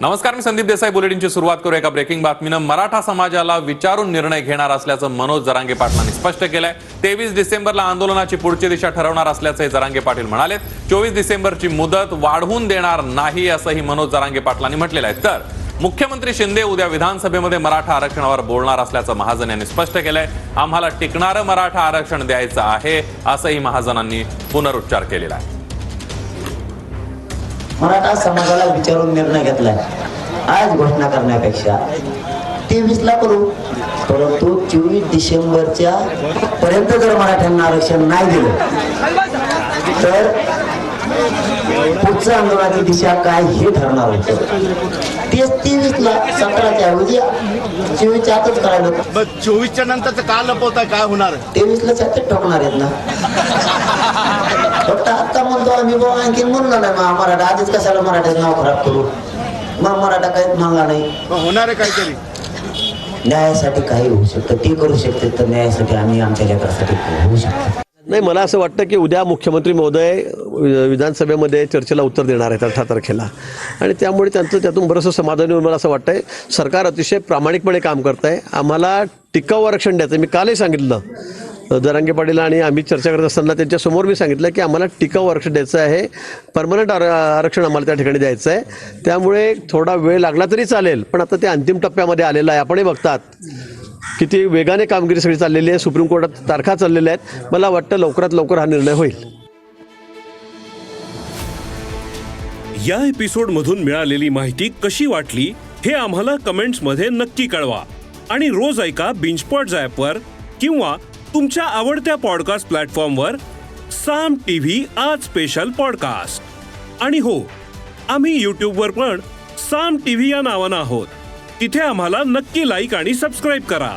नमस्कार मी संदीप देसाई. बुलेटिनची सुरुवात करू एका ब्रेकिंग बातमीनं. मराठा समाजाला विचारून निर्णय घेणार असल्याचं मनोज जरांगे पाटलांनी स्पष्ट केलंय. तेवीस डिसेंबरला आंदोलनाची पुढची दिशा ठरवणार असल्याचंही जरांगे पाटील म्हणाले चोवीस डिसेंबरची मुदत वाढवून देणार नाही असंही मनोज जरांगे पाटलांनी म्हटलेलं आहे. तर मुख्यमंत्री शिंदे उद्या विधानसभेमध्ये मराठा आरक्षणावर बोलणार असल्याचं महाजन यांनी स्पष्ट केलंय. आम्हाला टिकणारं मराठा आरक्षण द्यायचं आहे असंही महाजनांनी पुनरुच्चार केलेला आहे. मराठा समाजाला विचारून निर्णय घेतलाय. आज घोषणा करण्यापेक्षा तेवीस ला करू परंतु चोवीस डिसेंबरच्या पर्यंत जर मराठ्यांना आरक्षण नाही दिलं तर पुढचं आंदोलनाची दिशा काय हे ठरणार होतं. तेच तेवीस ला सतराच्या ऐवजी चोवीसच्या आतच करायला चोवीसच्या नंतर का लपवताय? काय होणार? तेवीस ला सत्य ठोकणार आहेत ना. फक्त आता म्हणतो आम्ही बाबा आणखीन म्हणलो नाही मग मराठा आधीच कशाला मराठ्याचं नाव खराब करू मग मराठा काहीच मागला नाही होणार काहीतरी न्यायासाठी काही होऊ शकतं ते करू शकते तर न्यायासाठी आम्ही आमच्या लेकरासाठी होऊ शकतो नाही मला असं वाटतं की उद्या मुख्यमंत्री महोदय विधानसभेमध्ये चर्चेला उत्तर देणार आहेत अठरा तारखेला. आणि त्यामुळे त्यांचं त्यातून बरंचसं समाधान येऊन मला असं वाटतंय. सरकार अतिशय प्रामाणिकपणे काम करत आहे आम्हाला टिकाऊ आरक्षण द्यायचं मी कालही सांगितलं. जरांगे पाटील आणि आम्ही चर्चा करत असताना त्यांच्यासमोर मी सांगितलं की आम्हाला टिकाऊ आरक्षण द्यायचं आहे. परमनंट आर आरक्षण आम्हाला त्या ठिकाणी द्यायचं आहे. त्यामुळे थोडा वेळ लागला तरी चालेल पण आता ते अंतिम टप्प्यामध्ये आलेलं आहे. आपणही बघतात किती वेगाने कामगिरी सगळी चाललेली आहे. सुप्रीम कोर्टात तारखा चाललेल्या आहेत. मला वाटतं लवकरात लवकर हा निर्णय होईल. या एपिसोड मधून मिळालेली माहिती कशी वाटली हे आम्हाला कमेंट्समध्ये नक्की कळवा. आणि रोज ऐका बिंचपॉट वर किंवा तुमच्या आवडत्या पॉडकास्ट प्लॅटफॉर्मवर साम टी व्ही आज स्पेशल पॉडकास्ट आणि हो आम्ही यूट्यूबवर पण साम टी व्ही या नावानं आहोत. तिथे आम्हाला नक्की लाईक आणि सबस्क्राईब करा.